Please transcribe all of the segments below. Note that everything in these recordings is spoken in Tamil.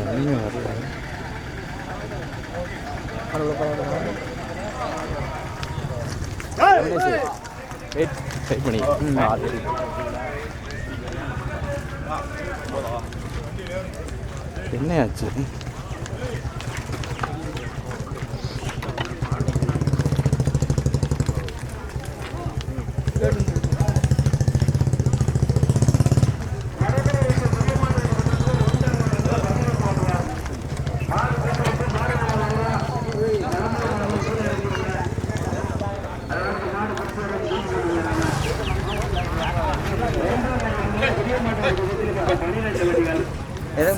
ஒன்றுமே வரல. வெயிட் வெயிட் பண்ணி. எதாவது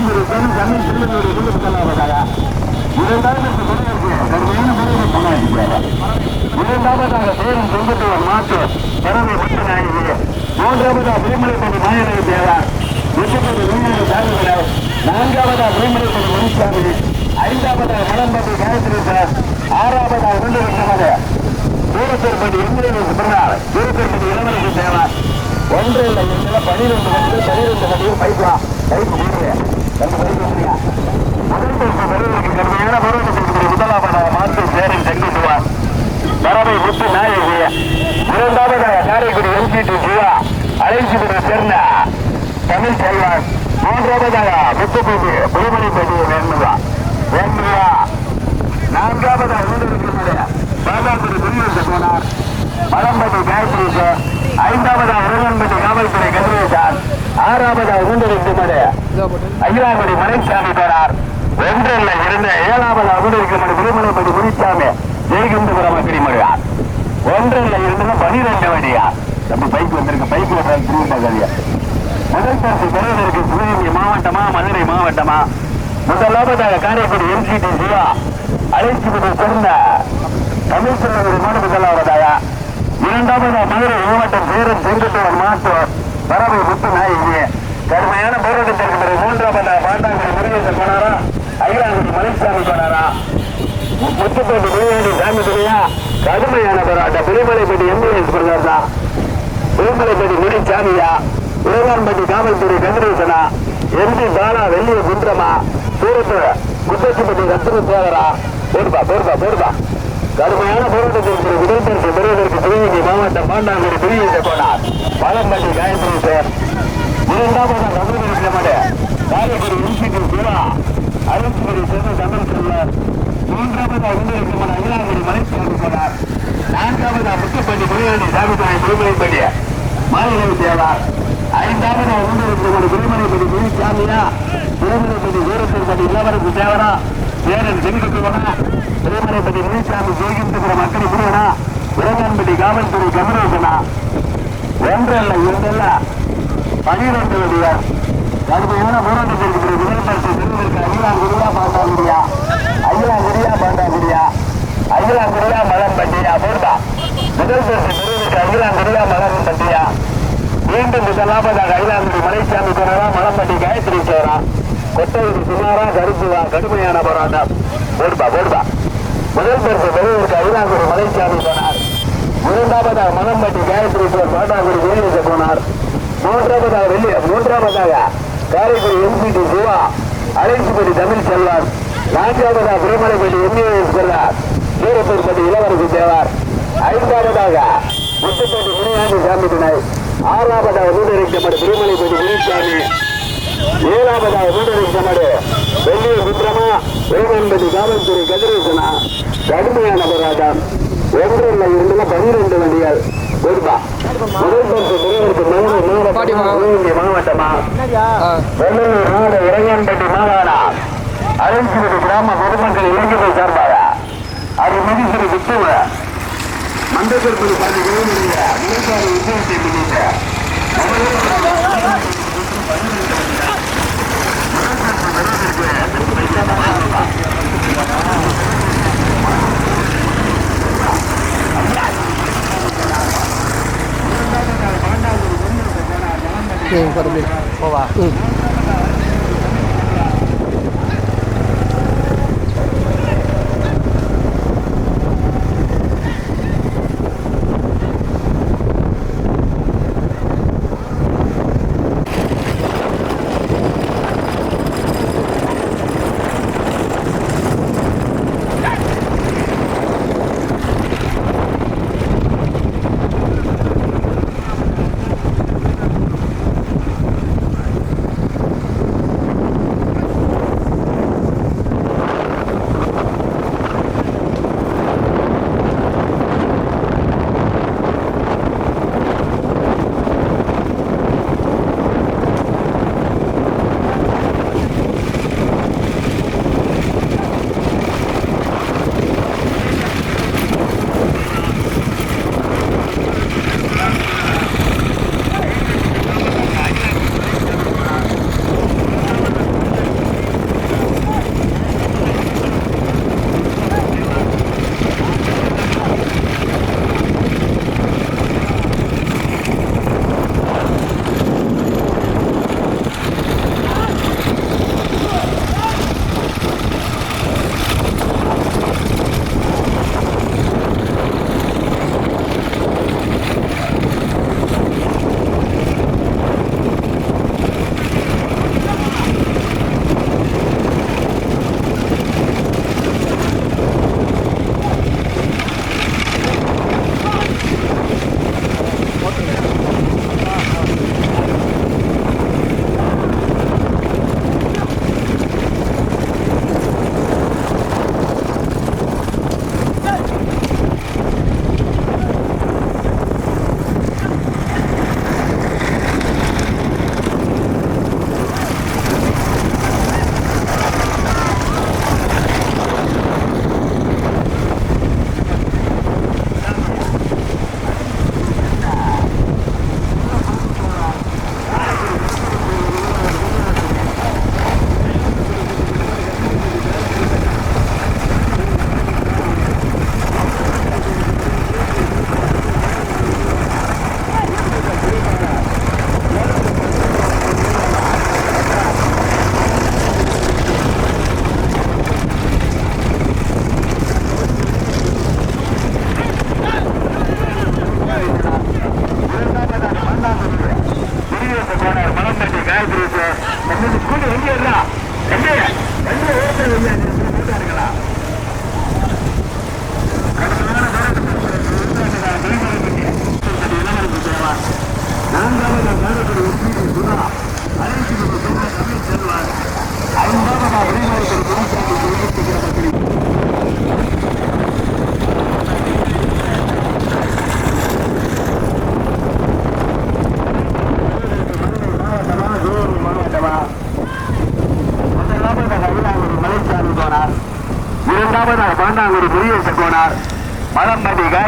ம் ஆல்ரெடி என்ன ஆச்சு ஆ ஆ போலாம். இரண்டாவதாக சேரும் செங்கட்டுவர் மாற்று பறவை முத்து மூன்றாவதா பிரேமலைப்படி மாயனவி தேவார் எட்டுப்பது வீரர் சாமிகளை நான்காவதா பிரேமலைப்படி முனிசாமி ஐந்தாவதா மலம்பட்டி காயத்ரி சார் ஆறாவதா இரண்டு வருஷமாக தூரத்திற்பட்டி எந்திரன் பிறந்தார் தூரத்திற்பட்டி இளவரசி தேவார் ஒன்று இல்லை பனிரெண்டு வந்து பனிரெண்டு வந்து பைப்பா பைப்பு போடுறேன் ரெண்டு கடுமையான போராட்டத்திற்கு முதலாவதாக மாற்று சேரன் செங்குட்டுவார் பறவை முத்து நாயகி இரண்டாவதாக காரைக்குடி எம்சிடி ஜிவா அழைச்சிபுரை சேர்ந்த தமிழ் செல்வன் மூன்றாவதாக முத்துப்பேட்டி புதுமணிப்பேட்டி வேண்டுவா நான்காவதாக பாதாபுரி போனார் காயத்ரி சார் ஐந்தாவதாக உருவன்பட்டி காவல்துறை கதிரேசான் ஆறாவதாக ஊண்டரிக்கு மடு அகிலாங்குடி மலைசாமி போனார் ஒன்றில் இருந்த ஏழாவது அகுடிருக்கும் திருமலைப்படி முனிசாமி ஜெயகிந்தபுரம் அக்கிரிமடுவார் ஒன்றில் இருந்தது பனிரெண்டு வண்டியா நம்ம பைக் வந்திருக்க பைக் திருவிழா முதல் பரிசு பெறுவதற்கு சிவகங்கை மாவட்டமா மதுரை மாவட்டமா? முதலாவதாக காரைக்குடி எம்சிடி சிவா அழைச்சிபுரம் சேர்ந்த தமிழ் செல்வர்கள் மாடு முதலாவதாக. இரண்டாவதாக மதுரை மாவட்டம் சேரம் செங்குட்டுவன் மாத்தூர். பறவை முத்து நாயகி கடுமையான போராட்டம் போராட்டத்திற்கு மூன்றாம் அந்த பாண்டாங்குடி முருகேசன் போனாரா? அகிலாங்குடி மலைசாமி போனாரா? முத்துப்பேட்டு முருகேசன் சாமி துணையா கடுமையான போராட்டம். புலிமலைப்பட்டி எம்பிஎஸ் பிரதர் தான். புலிமலைப்பட்டி முனிசாமியா உலகான்பட்டி காவல்துறை கதிரேசனா? எம்பி பாலா வெள்ளிய குன்றமா? சூரத்து முத்தச்சிப்பட்டி ரத்ன சேகரா போடுப்பா போடுப்பா போடுப்பா. கடுமையான போராட்டத்திற்கு முதல் பரிசு பெறுவதற்கு சிவகங்கை மாவட்டம் பாண்டாங்குடி பிரிவு போனார். பாலம்பட்டி காயத்ரி சார். இரண்டாவது தமிழக மாடு காரைக்குடி இன்ஸ்டிடியூட் சிவா அருள்குடி சேர்ந்த தமிழ் செல்வர். மூன்றாவது அருந்தரமான அகிலாங்குடி மலைசாமி போனார். நான்காவது முத்துப்பட்டி முருகனி சாமித்துறை திருமலைப்பட்டி மாநில தேவார். ஐந்தாவது அருந்தரமான திருமலைப்பட்டி முனிசாமியா திருமலைப்பட்டி வீரத்தின்பட்டி இளவரசு தேவரா சேரன் செங்குட்டுவனா திருமலைப்பட்டி முனிசாமி ஜெயகிந்தபுரம் அக்கடி முருகனா உலகன்பட்டி காவல்துறை கமலேசனா ஒன்றல்ல இரண்டல்ல. பனிரெண்டு வடிவர் கடுமையான போராட்டத்திற்கு பிறகு முதல் பரிசு பெறுவதற்கு அகிலாங்குடியா பாண்டாங்குடியா அகிலாங்குடியா பாண்டாங்குடியா அகிலாங்குடியா மலம்பட்டியா போடுதா முதல் பரிசு பெறுவதற்கு அகிலாங்குடியா மலம்பட்டியா மீண்டும் முதலாவதாக அகிலாங்குடி மலைசாமி போனரா மலம்பட்டி காயத்ரி சேரா. கொட்டகுடி சுமாரா கருப்புவா கடுமையான போராட்டம். போடுபா போடுபா முதல் பரிசு பெறுவதற்கு அகிலாங்குடி மலைச்சாமி போனார் இரண்டாவதாக மனம்பட்டி காயத்ரி சேர் பாட்டாங்குடி ஜெயலலித போனார். மூன்றாவதாக வெள்ளி மூன்றாவதாக காரைக்குடி எம்பிடி சிவா அழைச்சிப்பட்டி தமிழ் செல்வார். நான்காவதாக பிரமலைப்பட்டி எம்ஏஎஸ் பிள்ளார் சூரப்பூர்பட்டி இளவரசி தேவார். ஐந்தாவதாக முத்துப்பட்டி முனியாண்டி சாமி துணை ஆறாவதாக நூடரிக்கப்பட்ட திருமலைப்பட்டி முனிசாமி ஏழாவதாக நூடரிக்கப்படு வெள்ளிய சுத்திரமா வேமன்பட்டி காவல்துறை கதிரேசனா. கடுமையான போராட்டம். ஒன்றில் இரண்டுல பனிரெண்டு வண்டிகள். கொடுப்பா முதல் பரிசு மதுரை மாவட்டமா சிவகங்கை மாவட்டமா? வெள்ளூர் நாடு இறையன்பட்டி மாகாணம். அருள்சிபதி கிராம பொதுமக்கள் இளைஞர்கள் சார்பாக அருள்மிகு உத்தவ மண்டபத்திற்கு பாதி விரைவுடைய மூன்றாவது உத்தவத்தை முன்னிட்டு 嗯，好的，好ง吧。嗯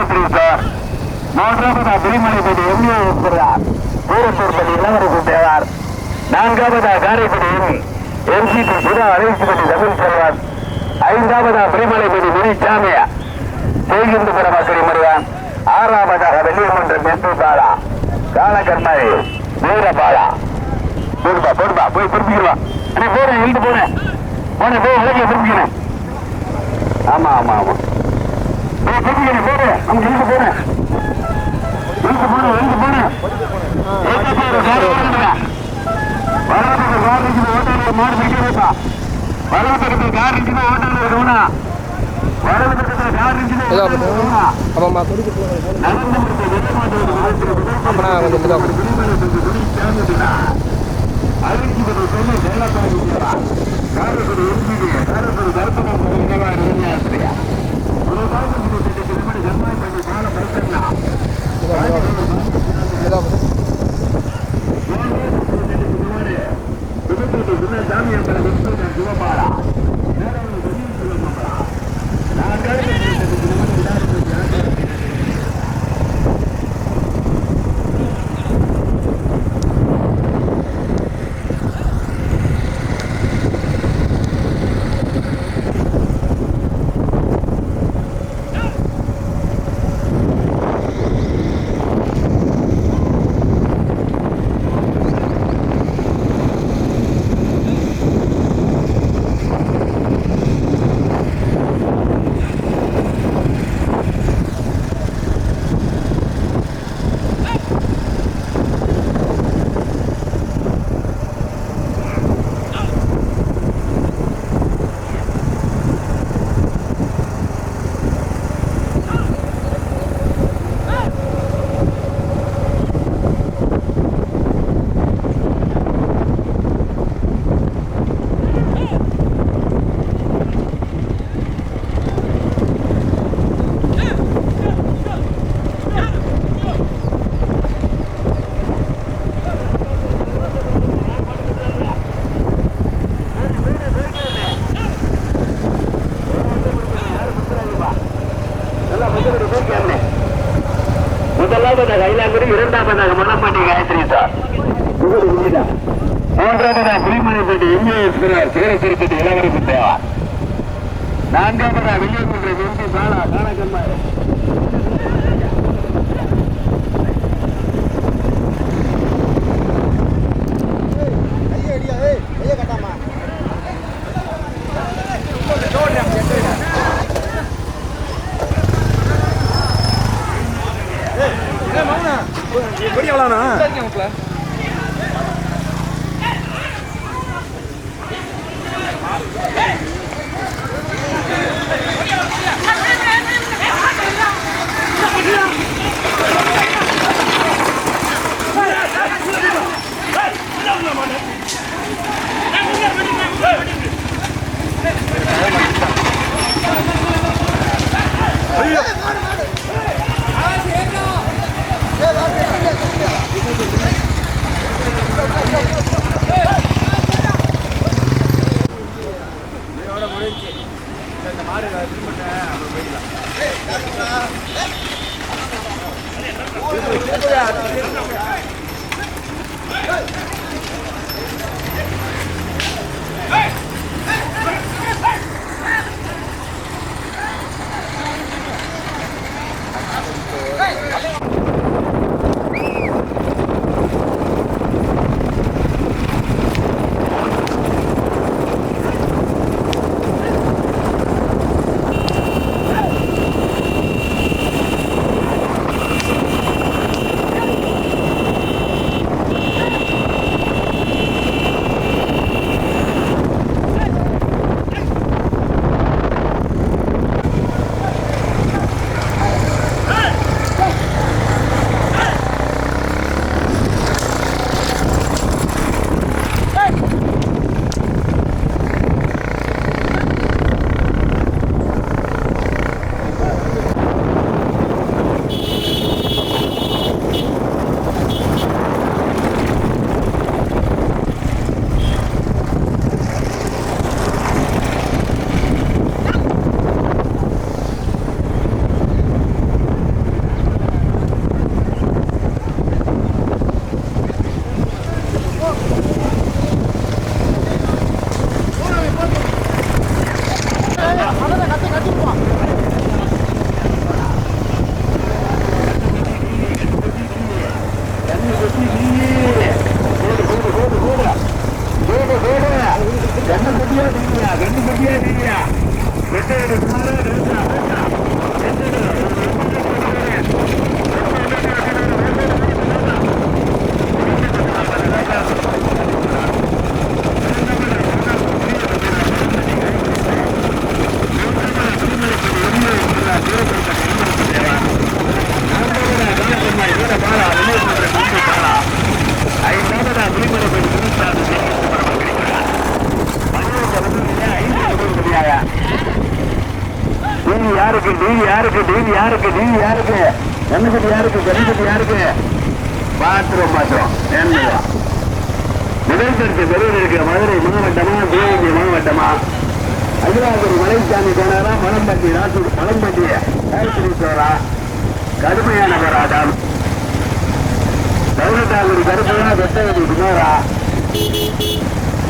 மலம்பட்டி சார் மூன்றாவதா திருமலைப்பட்டி எம்ஏ இருக்கிறார் வீரத்தூர்பட்டி இளவரசு தேவார். நான்காவதா காரைப்படி எம் எம்சிபி சுதா அழைச்சிப்பட்டி தமிழ் செல்வான். ஐந்தாவதா பிரிமலைப்பட்டி முனிச்சாமியா. தேகிந்துபுர அக்கறை முருகன். ஆறாவதாக வெள்ளியமன்றம் எஸ்பி பாலா. காலக்கர்மாரி வீரபாலா. போடுப்பா போடுப்பா போய் புரிஞ்சுக்கலாம். அண்ணே போறேன் எழுந்து போறேன். போனேன் போய் விளக்கிய புரிஞ்சுக்கிறேன். ஆமா ஆமா ஆமா. போய் போடு நம்ம எழுந்து போறேன் எழுந்து போறேன் எழுந்து போறேன் எழுந்து போறேன் வரலாற்று கார் இருக்குது ஓட்டாளர் மாடு பிடிக்கிறதா வரலாற்று கார் இருக்குது ஓட்டாளர் இருக்கணும்னா வரலாற்று கார் இருக்குது ஓட்டாளர் இருக்கணும்னா ஆமாம்மா கொடுக்க நடந்து முடிந்த வெள்ளமாட்டு வாழ்க்கை அப்பனா கொஞ்சம் மெதுவா கொடு. முதலாவதாக ஐலாங்குடி இரண்டாவதாக மணப்பாட்டி காயத்ரி சார். மூன்றாவதாக புலிமணிப்பட்டி எம்ஏஎஸ் சேரசிறுப்பட்டி இளவரசு தேவா நான்காவதாக வில்லியகுன்றை வெற்றி பாலா காணக்கம்மாய் Thank you. யாருக்கு? டிவி யாருக்கு? டிவி யாருக்கு? கண்ணுக்குட்டி யாருக்கு? கண்ணுக்குட்டி யாருக்கு? பாத்ரூம் பாத்துறோம் என்னவா? நிகழ்ச்சிக்கு பெருவில் இருக்க மதுரை மாவட்டமா சிவகங்கை மாவட்டமா? அகிலாபுரி மலைசாமி போனாரா மலம்பட்டி ராசு மலம்பட்டி காயத்ரீஸ்வரா கடுமையான போராட்டம். பதினெட்டாவது கருப்பையா வெட்டவதி குமாரா?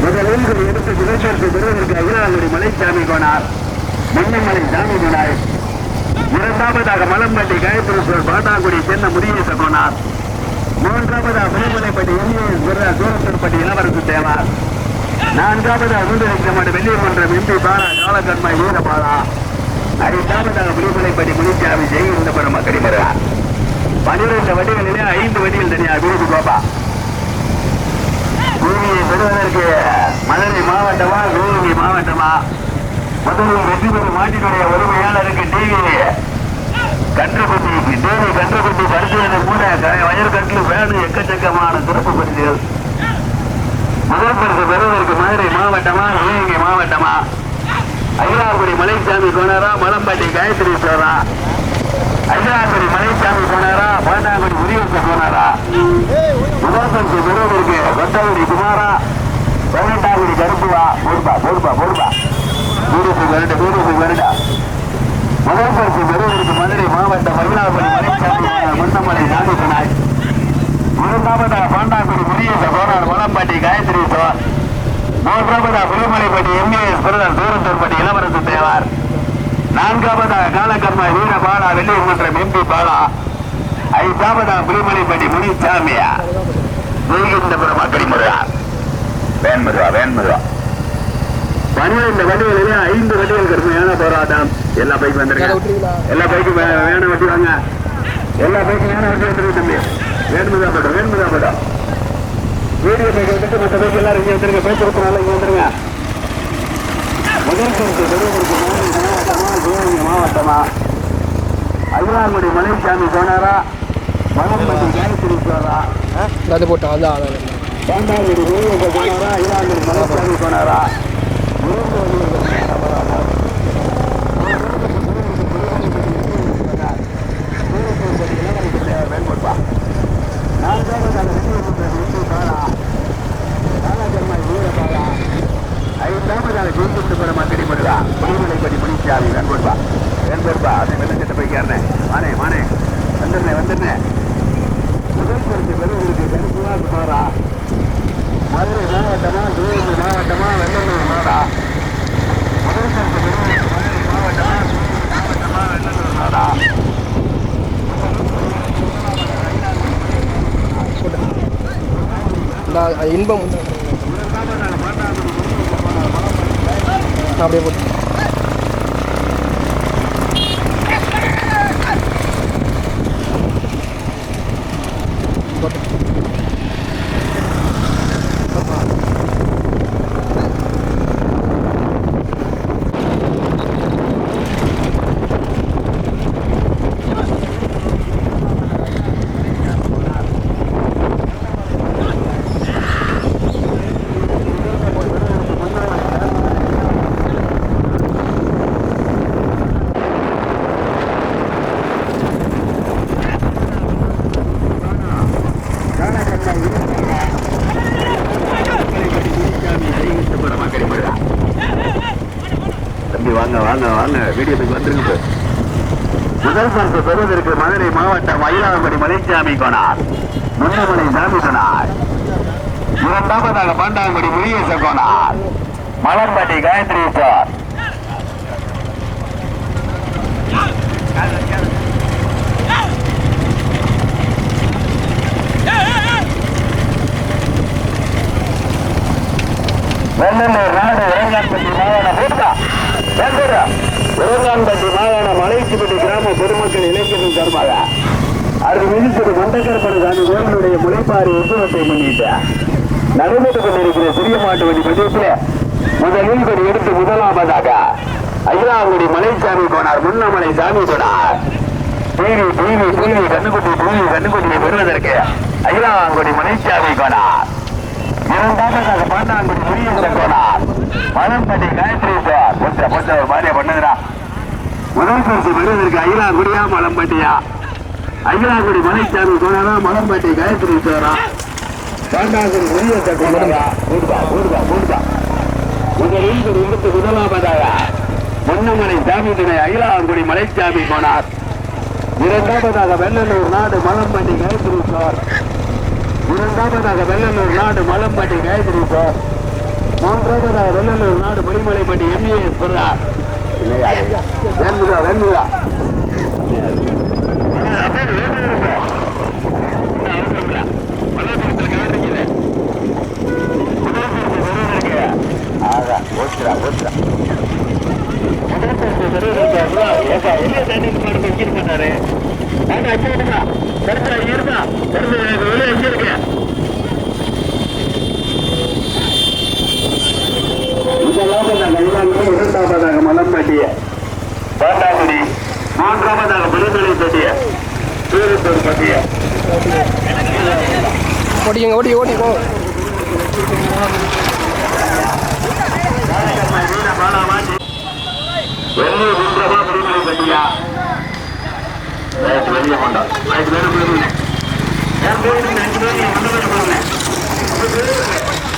முதலில் எடுத்து நிகழ்ச்சிக்கு பெறுவதற்கு அகிலாபுரி மலைசாமி போனார் மன்னமலை சாமி போனார் இரண்டாவதாக மலம்பட்டி காயத்ரீஸ்வர் பாட்டாங்குடி சென்ன முருகேச கோனார். மூன்றாவதாக புலிமலைப்பட்டி எம்ஏஎஸ் பிறா சூரத்தூர்பட்டி இளவரசு தேவார். நான்காவதா வெள்ளி வெள்ளிமன்றம் எம்பி பாலா காலக்கண்மா வீரபாலா. ஐந்தாவதாக புலிமலைப்பட்டி முனிச்சாமி ஜெயகிருந்தபுரம் கடிமரா பனிரெண்டு வண்டிகளிலே ஐந்து வண்டிகள் தனியா விருது கோபா. பூமியை பெறுவதற்கு மதுரை மாவட்டமா சிவகங்கை மாவட்டமா? முதலில் வெற்றி பெறும் மாட்டினுடைய உரிமையாளருக்கு டிவி கன்றுக்குட்டி டிவி கன்றுக்குட்டி பரிசுகளை கூட வயர் கட்டில் வேணும் எக்கச்சக்கமான சிறப்பு பரிசுகள் முதல் பரிசு பெறுவதற்கு மதுரை மாவட்டமா சிவகங்கை மாவட்டமா? ஐயாபுரி மலைசாமி மலம்பாட்டி காயத்ரி காயத்ரீஸ்வரா ஐயாபுரி மலைசாமி கோனாரா பாண்டாங்குடி முருகேச கோனாரா? முதல் பரிசு பெறுவதற்கு கொத்தகுடி குமாரா பதினெட்டாங்குடி கருப்புவா போடுபா போடுபா போடுபா வீடுக்கு வருட வீடுக்கு வருடா முதல் பரிசு பெறுவதற்கு மதுரை மாவட்டம் மயிலாடுதுறை மலைச்சாமி முன்னமலை நாகேசனாய் இரண்டாவதாக பாண்டாங்குடி முனியேச கோனார் மலம்பட்டி காயத்ரி சோர் மூன்றாவதா புலிமலைப்பட்டி எம்ஏஎஸ் பிரதர் தூரத்தூர்பட்டி இளவரசு தேவார். நான்காவதா காலகர்மா வீர பாலா வெள்ளிமன்றம் எம்பி பாலா. ஐந்தாவதா புலிமலைப்பட்டி முனிசாமியா ஜெய்கிந்தபுரம் அக்கடி முருகா. வேன்முருகா வேன்முருகா பன்னிரண்டு வண்டிகளிலே ஐந்து வண்டிகள் கடுமையான போராட்டம். எல்லா பைக் வந்துருங்க. எல்லா பைக்கும் வேணும் வண்டி வாங்க எல்லா பைக்கும் வேணும் வண்டி வந்துருங்க தம்பி வேணுமுதா படம் வேணுமுதா படம் வீடியோ பைக் வந்துட்டு மற்ற பைக் எல்லாரும் இங்கே வந்துருங்க. பேச்சு கொடுத்தனால இங்கே வந்துருங்க. முதல் பரிசு பெறுவதற்கு மாவட்டமா அகிலாங்குடி மலைசாமி போனாரா? மலம்பட்டி காயத்ரி போறா அது போட்டோம் அதான் அதான் முருகன் போனாரா அகிலாங்குடி மலைசாமி போனாரா? முருகன் போனாரா மதுரை மாவட்டமா சிவகங்கை மாவட்டமா வெள்ளலூர் நாடா முதல் பரிசு பெறுவதற்கு மதுரை மாவட்டமா மாவட்டமா வெள்ளலூர் நாடா நான் அது இன்பம் அப்படியே போட்டு தம்பி வாங்க வீடியோக்கு வந்துருங்க முதல் பரிசு பெறுவதற்கு மதுரை மாவட்டம் மயிலாடுதுறை மலைச்சாமி கோனார் முன்னமலை சாமி கோனார் இரண்டாவதாக பாண்டாங்குடி முனியேச கோனார் மலம்பட்டி காயத்ரி சார் வெள்ளலூர் நாடு இறங்கான்பட்டி மாகாண பூட்டா வெங்கடா இறங்கான்பட்டி மாகாண மலைச்சிப்பட்டி கிராம பொதுமக்கள் இளைஞர்கள் சார்பாக அது மிதித்தது மண்டக்கரப்பட சாமி கோயிலுடைய முளைப்பாரி உற்சவத்தை முன்னிட்டு நடைபெற்றுக் கொண்டிருக்கிற சிறிய மாட்டு வண்டி பந்தயத்தில் முதலில் கொடி எடுத்து முதலாவதாக அகிலாங்குடி மலைசாமி போனார். முன்னமலை சாமி போனார். டிவி டிவி டிவி கண்ணுக்குட்டி டிவி கண்ணுக்குட்டியை பெறுவதற்கு அகிலாங்குடி மலைசாமி கோனார் இரண்டாவதாக பாண்டாங்குடி முனியன் கோனார் மலம்பட்டி காயத்ரி போச்சா போச்சா ஒரு மாதிரியா பண்ணுதுடா. முதல் பரிசு பெறுவதற்கு அயிலாங்குடியா மலம்பட்டியா? அயிலாங்குடி மலைச்சாமி போனா மலம்பட்டி காயத்ரி சாரா பாண்டாங்குடி முனியன் போனாரா? கூடுதா கூடுதா கூடுதா முதலில் ஒரு எடுத்து முதலாவதாக முன்னமலை சாமி துணை அயிலாங்குடி மலைச்சாமி போனார். இரண்டாவதாக வெள்ளலூர் நாடு மலம்பட்டி காயத்ரி சார் இரண்டாவதாக வெள்ளலூர் நாடு மலம்பட்டி காயத்ரி சார் மூன்றாவதாக வெள்ளலூர் நாடு மணிமலைப்பட்டி எம்ஏஎஸ் பிறந்தார் வேண்முதா வேண்முதா ஓச்சுரா ஓச்சுரா மாட்டாரு இருப்பா வெளியே எங்க இருக்கேன் இரண்டாவதாக மலம்பட்டிய பாட்டாங்குடி மூன்றாவதாக விழுந்தலை பட்டிய சூரத்தூர் பட்டிய. ஓடிங்க ஓடி ஓடி போ வெளியே கொண்டா அஞ்சு பேர் போயிருந்தேன் அஞ்சு பேர் நீங்க போயிருந்தேன்